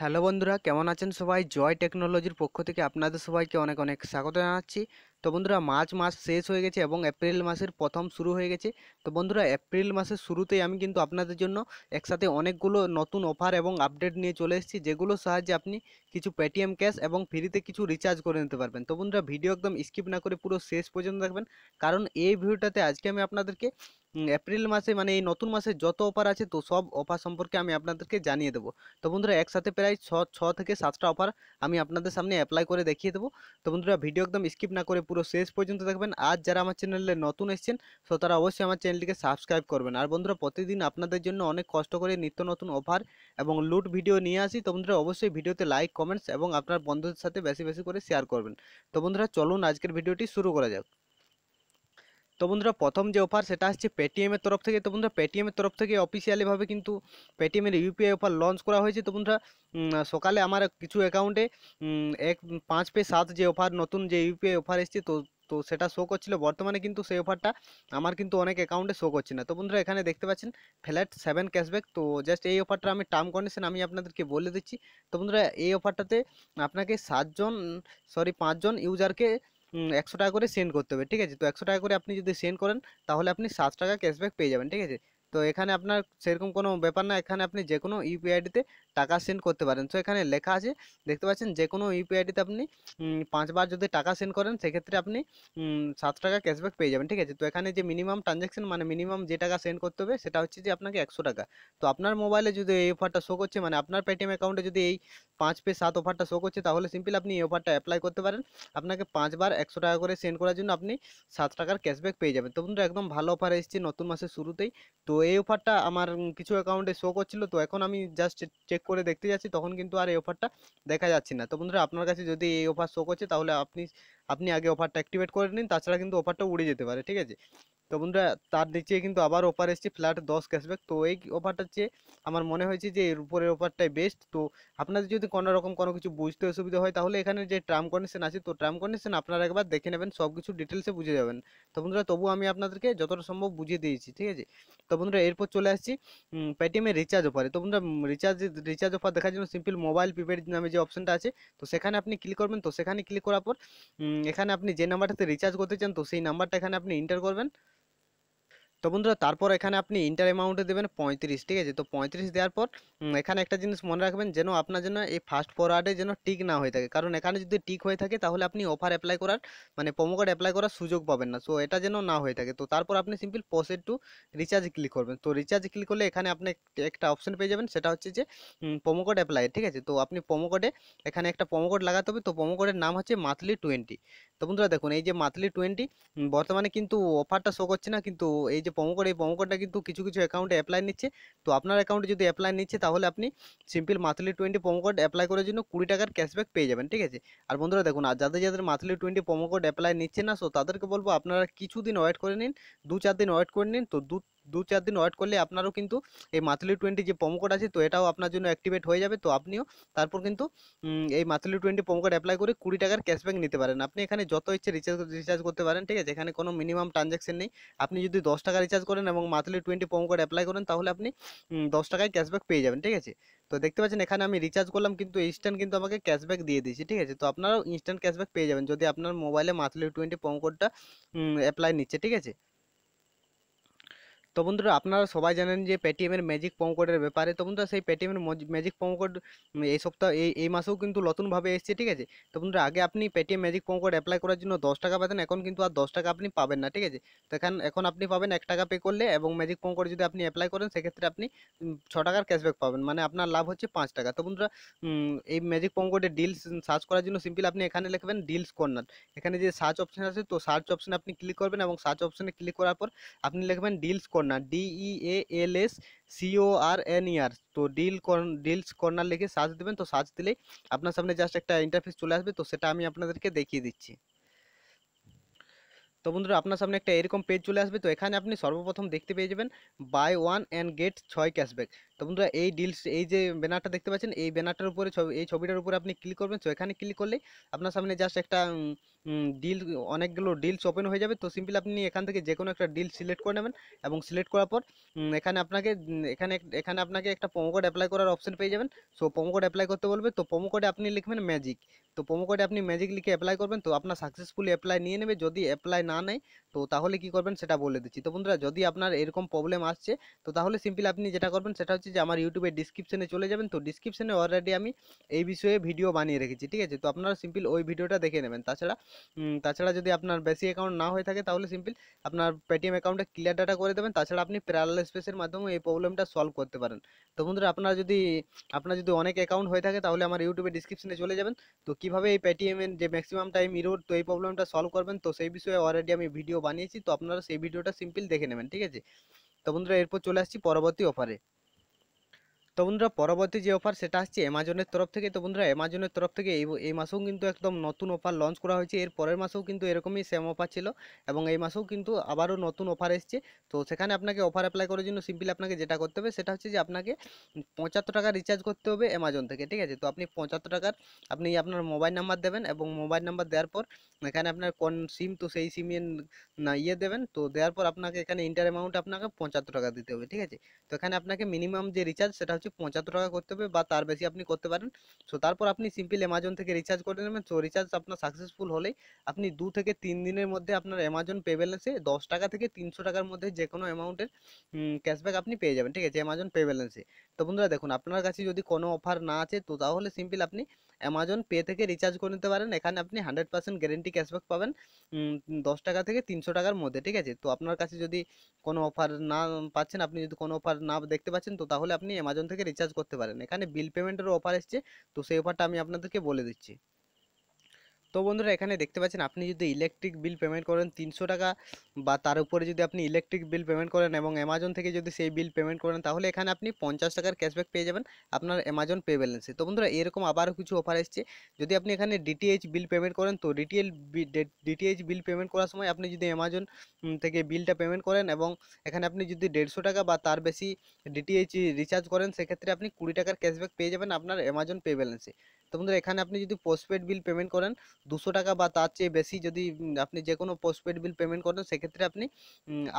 Hello বন্ধুরা, কেমন আছেন সবাই? জয় টেকনোলজির পক্ষ থেকে আপনাদের সবাইকে অনেক অনেক স্বাগত জানাচ্ছি। তো বন্ধুরা, মার্চ মাস শেষ হয়ে গেছে এবং এপ্রিল মাসের প্রথম শুরু হয়ে গেছে। তো বন্ধুরা, এপ্রিল মাসের শুরুতেই আমি কিন্তু আপনাদের জন্য একসাথে অনেকগুলো নতুন অফার এবং আপডেট নিয়ে চলে এসেছি যেগুলো সাহায্যে আপনি কিছু পেটিএম ক্যাশ এবং ফ্রিতে কিছু রিচার্জ করে নিতে পারবেন। তো বন্ধুরা ভিডিও একদম স্কিপ না করে পুরো শেষ পর্যন্ত দেখবেন। কারণ এই ভিডিওটাতে আজকে আমি আপনাদেরকে এপ্রিল মাসে মানে এই নতুন মাসে যত অফার আছে, তো সব অফার সম্পর্কে আমি আপনাদেরকে জানিয়ে দেবো। তো বন্ধুরা, একসাথে প্রায় ছ ছ থেকে সাতটা অফার আমি আপনাদের সামনে অ্যাপ্লাই করে দেখিয়ে দেবো। তো বন্ধুরা ভিডিও একদম স্কিপ না করে পুরো শেষ পর্যন্ত দেখবেন। আজ যারা আমার চ্যানেলে নতুন এসছেন, তো তারা অবশ্যই আমার চ্যানেলটিকে সাবস্ক্রাইব করবেন। আর বন্ধুরা, প্রতিদিন আপনাদের জন্য অনেক কষ্ট করে নিত্য নতুন অফার এবং লুট ভিডিও নিয়ে আসি। তো বন্ধুরা, অবশ্যই ভিডিওতে লাইক কমেন্টস এবং আপনার বন্ধুদের সাথে বেশি বেশি করে শেয়ার করবেন। তো বন্ধুরা, চলুন আজকের ভিডিওটি শুরু করা যাক। তো বন্ধুরা, প্রথম যে অফার সেটা আসছে পেটিএমের তরফ থেকে। তো বন্ধুরা পেটিএমের তরফ থেকে অফিসিয়ালিভাবে কিন্তু পেটিএমের ইউপিআই অফার লঞ্চ করা হয়েছে। তো বন্ধুরা সকালে আমার কিছু অ্যাকাউন্টে এক, পাঁচ পে সাত যে অফার নতুন যে ইউপিআই অফার এসেছে, তো তো সেটা শো করছিল। বর্তমানে কিন্তু সেই অফারটা আমার কিন্তু অনেক অ্যাকাউন্টে শো করছে না। তো বন্ধুরা, এখানে দেখতে পাচ্ছেন ফ্ল্যাট সেভেন ক্যাশব্যাক তো জাস্ট এই অফারটা আমি টার্ম কন্ডিশন আমি আপনাদেরকে বলে দিচ্ছি। তো বন্ধুরা, এই অফারটাতে আপনাকে সাতজন সরি পাঁচজন ইউজারকে একশো টাকা করে সেন্ড করতে হবে। ঠিক আছে? তো একশো টাকা করে আপনি যদি সেন্ড করেন, তাহলে আপনি সাত টাকা ক্যাশব্যাক পেয়ে যাবেন। ঠিক আছে? তো এখানে আপনার সেরকম কোনো ব্যাপার না। এখানে আপনি যে কোনো ইউপিআই আইডিতে টাকা সেন্ড করতে পারেন। তো এখানে লেখা আছে, দেখতে পাচ্ছেন যে কোনো ইউপিআই আইডিতে আপনি পাঁচবার যদি টাকা সেন্ড করেন, সেক্ষেত্রে আপনি সাত টাকা ক্যাশব্যাক পেয়ে যাবেন, ঠিক আছে? তো এখানে যে মিনিমাম ট্রানজ্যাকশন মানে মিনিমাম যে টাকা সেন্ড করতে হবে, সেটা হচ্ছে যে আপনাকে একশো টাকা। তো আপনার মোবাইলে যদি এই অফারটা শো করছে মানে আপনার পেটিএম অ্যাকাউন্টে যদি এই পাঁচ পে সাত অফারটা শো করছে, তাহলে সিম্পল আপনি এই অফারটা অ্যাপ্লাই করতে পারেন। আপনাকে পাঁচবার একশো টাকা করে সেন্ড করার জন্য আপনি সাত টাকার ক্যাশব্যাক পেয়ে যাবেন। তো বন্ধুরা, একদম ভালো অফার এসেছে নতুন মাসের শুরুতেই। তো এই অফারটা আমার কিছু অ্যাকাউন্টে শো করছিল, তো এখন আমি জাস্ট চেক করে দেখতে যাচ্ছি, তখন কিন্তু আর এই অফারটা দেখা যাচ্ছে না। তো বন্ধুরা, আপনার কাছে যদি এই অফার শো করছে, তাহলে আপনি আপনি আগে অফারটা অ্যাক্টিভেট করে নিন, তাছাড়া কিন্তু অফারটা উড়ে যেতে পারে, ঠিক আছে? তো বন্ধুরা, তার নিচে কিন্তু আবার অফার এসেছে ফ্ল্যাট দশ ক্যাশব্যাক তো এই অফারটা হচ্ছে আমার মনে হয়েছে যে, এর উপরের অফারটাই বেস্ট তো আপনাদের যদি কোনো রকম কোনো কিছু বুঝতে অসুবিধা হয়, তাহলে এখানে যে টার্ম কন্ডিশন আছে, তো টার্ম কন্ডিশন আপনারা একবার দেখে নেবেন সব কিছু ডিটেলসে বুঝে যাবেন। তো বন্ধুরা তবু আমি আপনাদেরকে যতটা সম্ভব বুঝিয়ে দিয়েছি, ঠিক আছে? তো বন্ধুরা, এরপর চলে আসছি পেটিএমের রিচার্জ অফারে তো বন্ধুরা রিচার্জ রিচার্জ অফার দেখার জন্য সিম্পল মোবাইল প্রিপেড নামে যে অপশনটা আছে, তো সেখানে আপনি ক্লিক করবেন। তো সেখানে ক্লিক করার পর এখানে আপনি যে নাম্বারটাতে রিচার্জ করতে চান, তো সেই নাম্বারটা এখানে আপনি এন্টার করবেন। তো বন্ধুরা, তারপর এখানে আপনি ইন্টার অ্যামাউন্টে দেবেন পঁয়ত্রিশ, ঠিক আছে? তো পঁয়ত্রিশ দেওয়ার পর এখানে একটা জিনিস মনে রাখবেন যেন আপনার জন্য এই ফার্স্ট ফরওয়ার্ডে যেন টিক না হয়ে থাকে। কারণ এখানে যদি টিক হয়ে থাকে, তাহলে আপনি অফার অ্যাপ্লাই করার মানে প্রোমো কোড অ্যাপ্লাই করার সুযোগ পাবেন না। সো এটা যেন না হয়ে থাকে। তো তারপর আপনি simple proceed to recharge click করবেন। তো রিচার্জ ক্লিক করলে এখানে আপনি একটা অপশন পেয়ে যাবেন। সেটা হচ্ছে যে প্রোমো কোড অ্যাপ্লাই ঠিক আছে? তো আপনি প্রোমো কোডে এখানে একটা প্রোমো কোড লাগাতে হবে। তো প্রোমো কোডের নাম হচ্ছে মান্থলি টোয়েন্টি তো বন্ধুরা, দেখুন, এই যে মান্থলি টোয়েন্টি বর্তমানে কিন্তু অফারটা শো করছে না। কিন্তু এই যে প্রোমো কোড এই প্রোমো কোডটা কিন্তু কিছু কিছু অ্যাকাউন্টে অ্যাপ্লাই নিচ্ছে। তো আপনার অ্যাকাউন্টে যদি অ্যাপ্লাই নিচ্ছে, তাহলে আপনি simple monthly twenty promo code apply করার জন্য কুড়ি টাকার ক্যাশব্যাক পেয়ে যাবেন, ঠিক আছে? আর বন্ধুরা দেখুন, আর যাদের যাদের monthly twenty promo code apply নিচ্ছে না সো তাদেরকে বলব আপনারা কিছুদিন ওয়েট করে নিন দু চার দিন ওয়েট করে নিন, তো দু দু চার দিন ওয়েট করলে আপনারও কিন্তু এই মান্থলি টোয়েন্টি যে কোড আছে, তো এটাও আপনার জন্য অ্যাক্টিভেট হয়ে যাবে। তো আপনিও তারপর কিন্তু এই মান্থলি টোয়েন্টি কোড অ্যাপ্লাই করে কুড়ি টাকার ক্যাশব্যাক নিতে পারেন। আপনি এখানে যত ইচ্ছে রিচার্জ রিচার্জ করতে পারেন, ঠিক আছে? এখানে কোনো মিনিমাম ট্রানজ্যাকশন নেই। আপনি যদি দশ টাকা রিচার্জ করেন এবং মান্থলি টোয়েন্টি কোড অ্যাপ্লাই করেন, তাহলে আপনি দশ টাকায় ক্যাশব্যাক পেয়ে যাবেন, ঠিক আছে? তো দেখতে পাচ্ছেন, এখানে আমি রিচার্জ করলাম, কিন্তু ইনস্ট্যান্ট কিন্তু আমাকে ক্যাশব্যাক দিয়ে দিয়েছি, ঠিক আছে? তো আপনারাও ইনস্ট্যান্ট ক্যাশব্যাক পেয়ে যাবেন, যদি আপনার মোবাইলে মান্থলি টোয়েন্টি কোডটা অ্যাপ্লাই নিচ্ছে, ঠিক আছে? তো বন্ধুরা আপনারা সবাই জানেন যে পেটিএমের ম্যাজিক প্রোমো কোডের ব্যাপারে। তো বন্ধুরা সেই পেটিএমের ম্যাজিক প্রোমো কোড এই সপ্তাহ, এই এই মাসেও কিন্তু নতুনভাবে এসেছে, ঠিক আছে? তো বন্ধুরা আগে আপনি Paytm magic promo code apply করার জন্য দশ টাকা পেতেন এখন কিন্তু আর দশ টাকা আপনি পাবেন না, ঠিক আছে? তো এখন এখন আপনি পাবেন এক টাকা পে করলে এবং ম্যাজিক প্রোমো কোড যদি আপনি অ্যাপ্লাই করেন, সেক্ষেত্রে আপনি ছ টাকার ক্যাশব্যাক পাবেন মানে আপনার লাভ হচ্ছে পাঁচ টাকা। তো বন্ধুরা এই ম্যাজিক প্রোমো কোডে ডিলস সার্চ করার জন্য সিম্পল আপনি এখানে লিখবেন ডিলস কর্নার এখানে যে সার্চ অপশন আছে, তো সার্চ অপশনে আপনি ক্লিক করবেন এবং সার্চ অপশনে ক্লিক করার পর আপনি লিখবেন deals corner D E A L S C O R N E R তো ডিল ডিলস কর্নার লিখে সার্চ দেবেন, তো সার্চ দিলেই আপনার সামনে জাস্ট একটা ইন্টারফেস চলে আসবে, তো সেটা আমি আপনাদেরকে দেখিয়ে দিচ্ছি। তো বন্ধুরা, আপনার সামনে একটা এরকম পেজ চলে আসবে, তো এখানে আপনি সর্বপ্রথম দেখতে পেয়ে যাবেন বাই ওয়ান অ্যান্ড গেট ছয় ক্যাশব্যাক তো বন্ধুরা, এই ডিলস এই যে ব্যানারটা দেখতে পাচ্ছেন, এই ব্যানারটার উপরে ছবি, এই ছবিটার উপরে আপনি ক্লিক করবেন। তো এখানে ক্লিক করলে আপনার সামনে জাস্ট একটা ডিল অনেকগুলো ডিলস ওপেন হয়ে যাবে। তো সিম্পলি আপনি এখান থেকে যে কোনো একটা ডিল সিলেক্ট করে নেবেন এবং সিলেক্ট করার পর এখানে আপনাকে এখানে এখানে আপনাকে একটা প্রোমো কোড অ্যাপ্লাই করার অপশন পেয়ে যাবেন। সো প্রোমো কোড অ্যাপ্লাই করতে বলবে। তো প্রোমো কোডে আপনি লিখবেন ম্যাজিক তো প্রোমো কোডে আপনি ম্যাজিক লিখে অ্যাপ্লাই করবেন। তো আপনার সাকসেসফুলি অ্যাপ্লাই নিয়ে নেবে। যদি অ্যাপ্লাই না নেয়, তো তাহলে কি করবেন সেটা বলে দিচ্ছি। তো বন্ধুরা, যদি আপনার এরকম প্রবলেম আসছে, তো তাহলে সিম্পল আপনি যেটা করবেন সেটা হচ্ছে যে আমার ইউটিউবের ডিসক্রিপশনে চলে যাবেন। তো ডিসক্রিপশনে অলরেডি আমি এই বিষয়ে ভিডিও বানিয়ে রেখেছি, ঠিক আছে? তো আপনারা সিম্পল ওই ভিডিওটা দেখে নেবেন। তাছাড়া তাছাড়া যদি আপনার বেশি অ্যাকাউন্ট না হয়ে থাকে, তাহলে সিম্পল আপনার পেটিএম অ্যাকাউন্টে ক্লিয়ার ডাটা করে দেবেন। তাছাড়া আপনি প্যারালাল স্পেসের মাধ্যমে এই প্রবলেমটা সলভ করতে পারেন। তো বন্ধুরা, আপনার যদি আপনার যদি অনেক অ্যাকাউন্ট হয়ে থাকে, তাহলে আমার ইউটিউবে ডিসক্রিপশনে চলে যাবেন। তো কীভাবে এই পেটিএমের যে ম্যাক্সিমাম টাইম ইরোড তো এই প্রবলেমটা সলভ করবেন? তো সেই বিষয়ে অলরেডি আমি ভিডিও বানিয়েছি। তো আপনারা সেই ভিডিওটা সিম্পল দেখে নেবেন, ঠিক আছে? তো বন্ধুরা, এরপর চলে আসছি পরবর্তী অফারে তো বন্ধুরা, পরবর্তী যে অফার সেটা আসছে অ্যামাজনের তরফ থেকে। তো বন্ধুরা অ্যামাজনের তরফ থেকে এই এই মাসেও কিন্তু একদম নতুন অফার লঞ্চ করা হয়েছে। এর পরের মাসেও কিন্তু এরকমই সেম অফার ছিল এবং এই মাসেও কিন্তু আবারও নতুন অফার এসছে। তো সেখানে আপনাকে অফার অ্যাপ্লাই করার জন্য সিম্পলি আপনাকে যেটা করতে হবে সেটা হচ্ছে যে আপনাকে পঁচাত্তর টাকা রিচার্জ করতে হবে অ্যামাজন থেকে, ঠিক আছে? তো আপনি পঁচাত্তর টাকার আপনি আপনার মোবাইল নাম্বার দেবেন এবং মোবাইল নাম্বার দেওয়ার পর এখানে আপনার কোন সিম তো সেই সিমের না ইয়ে দেবেন। তো দেওয়ার পর আপনাকে এখানে ইন্টার অ্যামাউন্ট আপনাকে পঁচাত্তর টাকা দিতে হবে, ঠিক আছে? তো এখানে আপনাকে মিনিমাম যে রিচার্জ সেটা হচ্ছে পঁচাত্তর টাকা করতে হবে বা তার বেশি আপনি করতে পারেন। সো তারপর আপনি সিম্পল অ্যামাজন থেকে রিচার্জ করে নেবেন। সো রিচার্জ আপনার সাকসেসফুল হলেই আপনি দু থেকে তিন দিনের মধ্যে আপনার অ্যামাজন পে ব্যালেন্সে দশ টাকা থেকে তিনশো টাকার মধ্যে যে কোনো অ্যামাউন্টের ক্যাশব্যাক আপনি পেয়ে যাবেন। ঠিক আছে অ্যামাজন পে ব্যালেন্সে তো বন্ধুরা দেখুন, আপনার কাছে যদি কোনো অফার না আছে, তো তাহলে সিম্পল আপনি অ্যামাজন পে থেকে রিচার্জ করে নিতে পারেন। এখানে আপনি হান্ড্রেড পার্সেন্ট গ্যারেন্টি ক্যাশব্যাক পাবেন দশ টাকা থেকে তিনশো টাকার মধ্যে। ঠিক আছে, তো আপনার কাছে যদি কোনো অফার না পাচ্ছেন, আপনি যদি কোনো অফার না দেখতে পাচ্ছেন, তো তাহলে আপনি অ্যামাজন থেকে রিচার্জ করতে পারেন। এখানে বিল পেমেন্টেরও অফার এসছে। তো সেই অফারটা আমি আপনাদেরকে বলে দিচ্ছি। তো বন্ধুরা, এখানে দেখতে পাচ্ছেন আপনি যদি ইলেকট্রিক বিল পেমেন্ট করেন তিনশো টাকা বা তার উপরে যদি আপনি ইলেকট্রিক বিল পেমেন্ট করেন এবং অ্যামাজন থেকে যদি সেই বিল পেমেন্ট করেন, তাহলে এখানে আপনি পঞ্চাশ টাকার ক্যাশব্যাক পেয়ে যাবেন আপনার অ্যামাজন পে ব্যালেন্সে তো বন্ধুরা, এরকম আবারও কিছু অফার এসছে। যদি আপনি এখানে ডিটিএইচ বিল পেমেন্ট করেন, তো ডিটিএল ডিটিএইচ বিল পেমেন্ট করার সময় আপনি যদি অ্যামাজন থেকে বিলটা পেমেন্ট করেন এবং এখানে আপনি যদি দেড়শো টাকা বা তার বেশি ডিটিএইচ রিচার্জ করেন, সেক্ষেত্রে আপনি কুড়ি টাকার ক্যাশব্যাক পেয়ে যাবেন আপনার অ্যামাজন পে ব্যালেন্সে তো বন্ধুরা, এখানে আপনি যদি পোস্টপেড বিল পেমেন্ট করেন দুশো টাকা বা তার চেয়ে বেশি যদি আপনি যে কোনো পোস্টপেড বিল পেমেন্ট করেন, সেক্ষেত্রে আপনি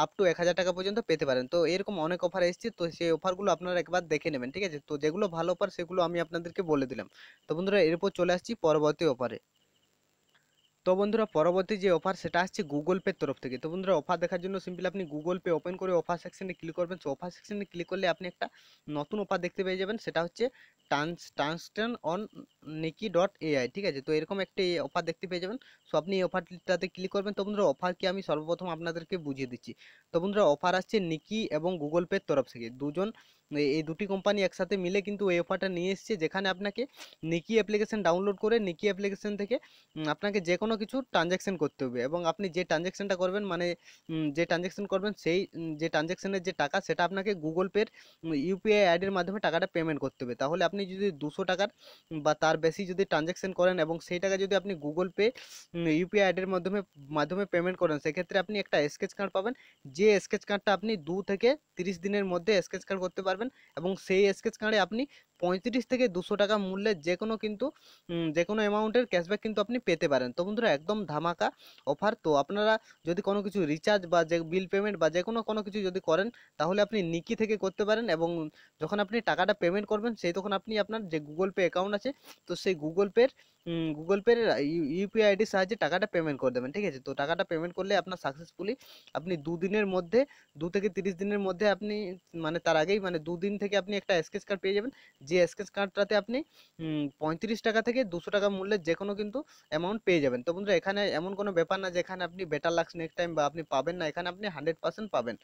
আপ টু এক হাজার টাকা পর্যন্ত পেতে পারেন। তো এরকম অনেক অফার এসেছে, তো সেই অফারগুলো আপনারা একবার দেখে নেবেন, ঠিক আছে? তো যেগুলো ভালো অফার সেগুলো আমি আপনাদেরকে বলে দিলাম। তো বন্ধুরা, এরপর চলে আসছি পরবর্তী অফারে তো বন্ধুরা, পরবর্তী যে অফার সেটা আসছে গুগল পের তরফ থেকে। তো বন্ধুরা অফার দেখার জন্য সিম্পলি আপনি গুগল পে ওপেন করে অফার সেকশনে ক্লিক করবেন। তো অফার সেকশনে ক্লিক করলে আপনি একটা নতুন অফার দেখতে পেয়ে যাবেন। সেটা হচ্ছে টান্স টান্সটন অন নিকি ডট এআই ঠিক আছে? তো এরকম একটি অফার দেখতে পেয়ে যাবেন। সো আপনি এই অফারটাতে ক্লিক করবেন। তো বন্ধুরা অফার কি আমি সর্বপ্রথম আপনাদেরকে বুঝিয়ে দিচ্ছি। তো বন্ধুরা অফার আসছে নিকি এবং গুগল পের তরফ থেকে। দুজন এই- দুটি কোম্পানি একসাথে মিলে কিন্তু এই অফারটা নিয়ে এসেছে, যেখানে আপনাকে নিকি অ্যাপ্লিকেশন ডাউনলোড করে নিকি অ্যাপ্লিকেশন থেকে আপনাকে যে কোনো কিছু ট্রানজ্যাকশন করতে হবে। এবং আপনি যে ট্রানজ্যাকশনটা করবেন মানে যে ট্রানজ্যাকশন করবেন, সেই, যে ট্রানজ্যাকশানের যে টাকা, সেটা আপনাকে গুগল পের ইউপিআই আইডির মাধ্যমে টাকাটা পেমেন্ট করতে হবে। তাহলে আপনি যদি দুশো টাকার বা তার বেশি যদি ট্রানজ্যাকশন করেন এবং সেই টাকা যদি আপনি গুগল পে ইউপিআই আইডির মাধ্যমে মাধ্যমে পেমেন্ট করেন, সেক্ষেত্রে আপনি একটা স্কেচ কার্ড পাবেন। যে স্কেচ কার্ডটা আপনি দু থেকে তিরিশ দিনের মধ্যে স্কেচ কার্ড করতে পারবেন এবং সেই স্কেচ কার্ডে আপনি পঁয়ত্রিশ থেকে দুশো টাকা মূল্যের যে কোনো কিন্তু যে কোনো অ্যামাউন্টের ক্যাশব্যাক কিন্তু আপনি পেতে পারেন। তো বন্ধুরা, একদম ধামাকা অফার তো আপনারা যদি কোনো কিছু রিচার্জ বা যে বিল পেমেন্ট বা যে কোনো কোনো কিছু যদি করেন, তাহলে আপনি নিকি থেকে করতে পারেন এবং যখন আপনি টাকাটা পেমেন্ট করবেন, সেই তখন আপনি আপনার যে গুগল পে অ্যাকাউন্ট আছে, তো সেই গুগল পের গুগল পের ইউপিআই আইডির সাহায্যে টাকাটা পেমেন্ট করে দেবেন, ঠিক আছে? তো টাকাটা পেমেন্ট করলে আপনার সাকসেসফুলি আপনি দুদিনের মধ্যে, দু থেকে তিরিশ দিনের মধ্যে আপনি মানে তার আগেই মানে দুদিন থেকে আপনি একটা স্কেচ কার্ড পেয়ে যাবেন। যে স্কেচ কার্ডটাতে আপনি পঁয়ত্রিশ টাকা থেকে দুশো টাকা মূল্যের যে কোনো কিন্তু অ্যামাউন্ট পেয়ে যাবেন। তো বন্ধুরা, এখানে এমন কোনো ব্যাপার না যে এখানে আপনি বেটার লাক্স নেক্সট টাইম বা আপনি পাবেন না, এখানে আপনি হান্ড্রেড পার্সেন্ট পাবেন,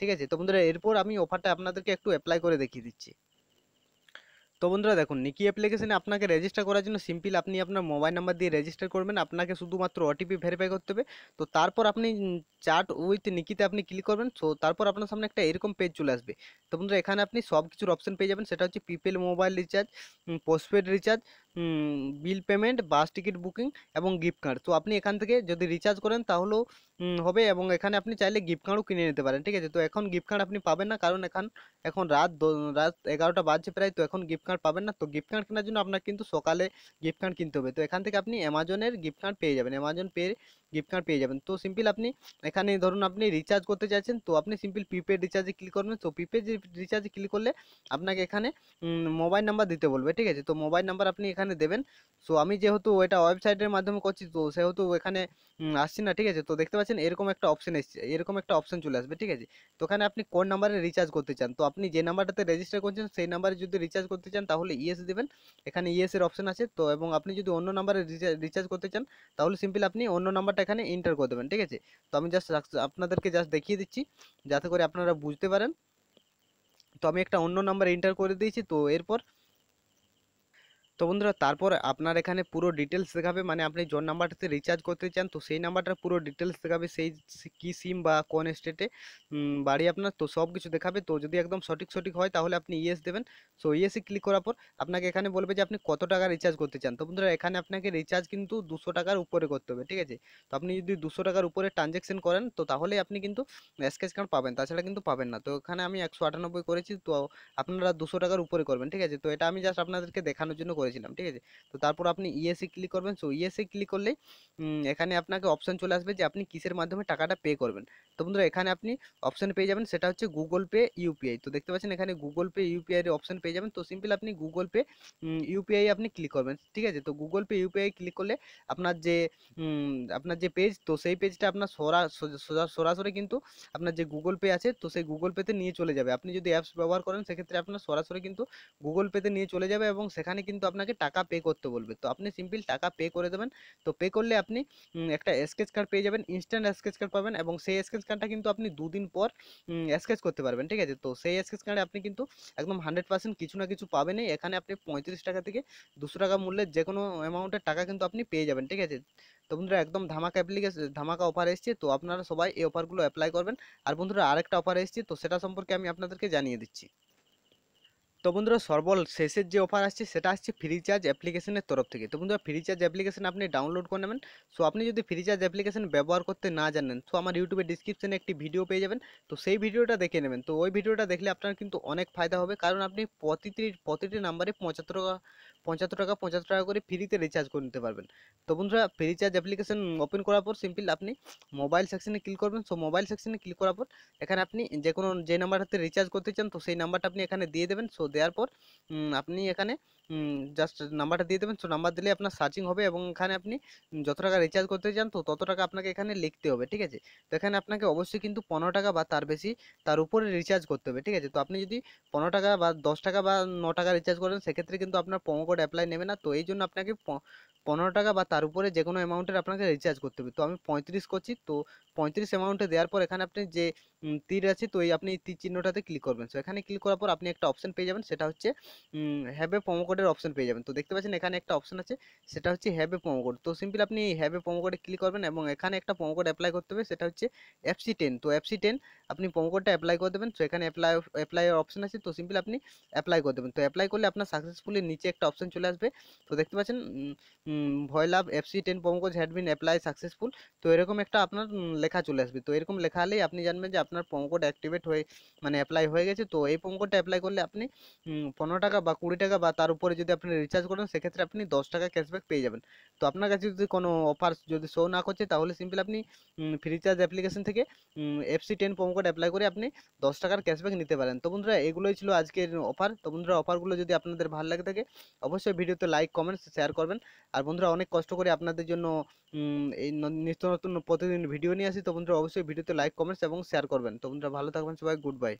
ঠিক আছে? তো বন্ধুরা, এরপর আমি অফারটা আপনাদেরকে একটু অ্যাপ্লাই করে দেখিয়ে দিচ্ছি। তো বন্ধুরা দেখুন নিকি অ্যাপ্লিকেশনে আপনাকে রেজিস্টার করার জন্য সিম্পল আপনি আপনার মোবাইল নাম্বার দিয়ে রেজিস্টার করবেন। আপনাকে শুধুমাত্র ওটিপি ভেরিফাই করতে হবে। তো তারপর আপনি চার্ট উইথ নিকিতে আপনি ক্লিক করবেন। সো তারপর আপনার সামনে একটা এরকম পেজ চলে আসবে। তো বন্ধুরা এখানে আপনি সব কিছুর অপশন পেয়ে যাবেন। সেটা হচ্ছে people mobile recharge postpaid recharge bill payment bus ticket booking এবং গিফট কার্ড তো আপনি এখান থেকে যদি রিচার্জ করেন তাহলেও হবে এবং এখানে আপনি চাইলে গিফট কার্ডও কিনে নিতে পারেন। ঠিক আছে? তো এখন গিফট কার্ড আপনি পাবেন না। কারণ এখন এখন রাত রাত এগারোটা বাজছে প্রায়। তো এখন গিফট কার্ড পাবেন না। তো গিফট কার্ড কেনার জন্য আপনার কিন্তু সকালে গিফট কার্ড কিনতে হবে। তো এখান থেকে আপনি অ্যামাজনের গিফট কার্ড পেয়ে যাবেন। অ্যামাজন পে গিফট কার্ড পেয়ে যাবেন। তো সিম্পল আপনি এখানে ধরুন আপনি রিচার্জ করতে চাইছেন, তো আপনি সিম্পল প্রিপেড রিচার্জে ক্লিক করবেন। তো প্রিপেড রিচার্জে ক্লিক করলে আপনাকে এখানে মোবাইল নাম্বার দিতে বলবে। ঠিক আছে? তো মোবাইল নাম্বার আপনি এখানে দেবেন। সো আমি যেহেতু এটা ওয়েবসাইটের মাধ্যমে করছি, তো সেহেতু এখানে আসছি না, ঠিক আছে? তো দেখতে পাচ্ছেন এরকম একটা অপশন এসছে, এরকম একটা অপশন চলে আসবে, ঠিক আছে? তো ওখানে আপনি কোন নাম্বারে রিচার্জ করতে চান? তো আপনি যে নাম্বারটাতে রেজিস্টার করছেন, সেই নাম্বারে যদি রিচার্জ করতে চান, তাহলে ইএস দেবেন। এখানে ইএস এর অপশন আছে, তো এবং আপনি যদি অন্য নাম্বারে রিচার্জ করতে চান, তাহলে সিম্পল আপনি অন্য নাম্বারটা এখানে এন্টার করে দেবেন, ঠিক আছে? তো আমি জাস্ট আপনাদেরকে জাস্ট দেখিয়ে দিচ্ছি, যাতে করে আপনারা বুঝতে পারেন। তো আমি একটা অন্য নাম্বার এন্টার করে দিয়েছি, তো এরপর তো বন্ধুরা তারপর আপনার এখানে পুরো ডিটেলস দেখাবে মানে আপনি যোন নাম্বারটাতে রিচার্জ করতে চান, তো সেই নাম্বারটার পুরো ডিটেলস দেখাবে, সেই কি সিম বা কোন স্টেটে বাড়ি আপনার, তো সব কিছু দেখাবে। তো যদি একদম সঠিক সঠিক হয়, তাহলে আপনি ইয়েস দেবেন। সো ইয়েসে ক্লিক করার পর আপনাকে এখানে বলবে যে, আপনি কত টাকা রিচার্জ করতে চান? তো বন্ধুরা এখানে আপনাকে রিচার্জ কিন্তু দুশো টাকার উপরে করতে হবে, ঠিক আছে? তো আপনি যদি দুশো টাকার উপরে ট্রানজ্যাকশন করেন, তো তাহলে আপনি কিন্তু স্ক্র্যাচ কার্ড পাবেন, তাছাড়া কিন্তু পাবেন না। তো এখানে আমি একশো আটানব্বই করেছি, তো আপনারা দুশো টাকার উপরে করবেন, ঠিক আছে? তো এটা আমি জাস্ট আপনাদেরকে দেখানোর জন্য করেছিলাম ঠিক আছে? তো তারপর আপনি ইএসএ ক্লিক করবেন। সো ইএসএ ক্লিক করলেই উম, এখানে আপনাকে অপশন চলে আসবে যে আপনি কিসের মাধ্যমে টাকাটা পে করবেন। তো বন্ধুরা এখানে আপনি অপশন পেয়ে যাবেন সেটা হচ্ছে গুগল পে ইউপিআই তো দেখতে পাচ্ছেন এখানে গুগল পে ইউপিআই এর অপশন পেয়ে যাবেন। তো সিম্পল আপনি গুগল পে ইউপিআই আপনি ক্লিক করবেন ঠিক আছে? তো গুগল পে ইউপিআই ক্লিক করলে আপনার যে আপনার যে পেজ তো সেই পেজটা আপনার সরা সরাসরি কিন্তু আপনার যে গুগল পে আছে তো সেই গুগল পেতে নিয়ে চলে যাবে। আপনি যদি অ্যাপস ব্যবহার করেন সেক্ষেত্রে আপনার সরাসরি কিন্তু গুগল পেতে নিয়ে চলে যাবে এবং সেখানে কিন্তু আপনাকে টাকা পে করতে বলবে। তো আপনি সিম্পল টাকা পে করে দেবেন। তো পে করলে আপনি একটা স্কেচ কার্ড পেয়ে যাবেন ইনস্ট্যান্ট স্কেচ কার্ড পাবেন এবং সেই স্কেচ কার্ডটা কিন্তু আপনি দুদিন পর স্কেচ করতে পারবেন, ঠিক আছে? তো সেই স্কেচ কার্ডে আপনি কিন্তু একদম হান্ড্রেড পার্সেন্ট কিছু না কিছু পাবেনই। এখানে আপনি পঁয়ত্রিশ টাকা থেকে দুশো টাকা মূল্যের যে কোনো অ্যামাউন্টের টাকা কিন্তু আপনি পেয়ে যাবেন, ঠিক আছে? তো বন্ধুরা, একদম ধামাকা অ্যাপ্লিকেশন ধামাকা অফার এসছে। তো আপনারা সবাই এই অফারগুলো অ্যাপ্লাই করবেন। আর বন্ধুরা, আরেকটা অফার এসছে। তো সেটা সম্পর্কে আমি আপনাদেরকে জানিয়ে দিচ্ছি। তো বন্ধুরা সর্বল শেষের যে অফার আসছে, সেটা আসছে ফ্রি চার্জ অ্যাপ্লিকেশনের তরফ থেকে। তো বন্ধুরা ফ্রি চার্জ অ্যাপ্লিকেশন আপনি ডাউনলোড করে নেবেন। সো আপনি যদি ফ্রি চার্জ অ্যাপ্লিকেশন ব্যবহার করতে না জানেন তো আমার ইউটিউবে ডিসক্রিপশনে একটি ভিডিও পেয়ে যাবেন। তো সেই ভিডিওটা দেখে নেবেন। তো ওই ভিডিওটা দেখলে আপনার কিন্তু অনেক ফায়দা হবে। কারণ আপনি প্রতিটি প্রতিটি নাম্বারে পঁচাত্তর টাকা পঁচাত্তর টাকা পঁচাত্তর টাকা করে ফ্রিতে রিচার্জ করে নিতে পারবেন। তো বন্ধুরা ফ্রি চার্জ অ্যাপ্লিকেশন ওপেন করার পর সিম্পল আপনি মোবাইল সেকশনে ক্লিক করবেন। সো মোবাইল সেকশনে ক্লিক করার পর এখানে আপনি যে কোনো যে নাম্বারটাতে রিচার্জ করতে চান, তো সেই নাম্বারটা আপনি এখানে দিয়ে দেবেন। সো দেওয়ার পর আপনি এখানে জাস্ট নাম্বারটা দিয়ে দেবেন। তো নাম্বার দিলে আপনার সার্চিং হবে এবং এখানে আপনি যত টাকা রিচার্জ করতে চান তো তত টাকা আপনাকে এখানে লিখতে হবে, ঠিক আছে? তো এখানে আপনাকে অবশ্যই কিন্তু পনেরো টাকা বা তার বেশি তার উপরে রিচার্জ করতে হবে, ঠিক আছে? তো আপনি যদি পনেরো টাকা বা দশ টাকা বা ন টাকা রিচার্জ করেন, সেক্ষেত্রে কিন্তু আপনার প্রোমো কোড অ্যাপ্লাই নেবে না। তো এই জন্য আপনাকে পনেরো টাকা বা তার উপরে যে কোনো অ্যামাউন্টের আপনাকে রিচার্জ করতে হবে। তো আমি পঁয়ত্রিশ করছি, তো পঁয়ত্রিশ অ্যামাউন্টে দেওয়ার পর এখানে আপনি যে তীর আছে, তো এই আপনি তীর চিহ্নটাতে ক্লিক করবেন। তো এখানে ক্লিক করার পর আপনি একটা অপশন পেয়ে যাবেন, সেটা হচ্ছে হ্যাভ প্রোমো কোডের অপশন পেয়ে যাবেন। তো দেখতে পাচ্ছেন এখানে একটা অপশন আছে, সেটা হচ্ছে হ্যাভ এ প্রোমো কোড তো সিম্পল আপনি হ্যাভ এ প্রোমো কোডে ক্লিক করবেন এবং এখানে একটা প্রোমো কোড অ্যাপ্লাই করতে হবে, সেটা হচ্ছে এফসি টেন তো এফসি টেন আপনি প্রোমো কোডটা অ্যাপ্লাই করে দেবেন, তো এখানে অ্যাপ্লাই অ্যাপ্লাই অপশন আছে, তো সিম্পল আপনি অ্যাপ্লাই করে দেবেন। তো অ্যাপ্লাই করলে আপনার সাকসেসফুলি নিচে একটা অপশন চলে আসবে। তো দেখতে পাচ্ছেন ভয় লাভ FC ten promo code had been apply successful তো এরকম একটা আপনার লেখা চলে আসবে। তো এরকম লেখা হলেই আপনি জানবেন যে আপনার প্রোমো কোড অ্যাক্টিভেট হয়ে মানে অ্যাপ্লাই হয়ে গেছে। তো এই প্রোমো কোডটা অ্যাপ্লাই করলে আপনি পনেরো টাকা বা কুড়ি টাকা বা তার উপরে যদি আপনি রিচার্জ করেন, সেক্ষেত্রে আপনি দশ টাকা ক্যাশব্যাক পেয়ে যাবেন। তো আপনার কাছে যদি কোনো অফার যদি শো না করছে, তাহলে সিম্পল আপনি ফ্রি চার্জ অ্যাপ্লিকেশন থেকে FC ten promo code apply করে আপনি দশ টাকার ক্যাশব্যাক নিতে পারেন। তো বন্ধুরা, এগুলোই ছিল আজকের অফার তো বন্ধুরা অফারগুলো যদি আপনাদের ভালো লাগে থাকে, অবশ্যই ভিডিওতে লাইক কমেন্টস শেয়ার করবেন। আর বন্ধুরা, অনেক কষ্ট করে আপনাদের জন্য এই নিত্য নতুন প্রতিদিন ভিডিও নিয়ে আসি। তো বন্ধুরা, অবশ্যই ভিডিওতে লাইক কমেন্টস এবং শেয়ার করবেন। তো বন্ধুরা, ভালো থাকবেন সবাই। Good bye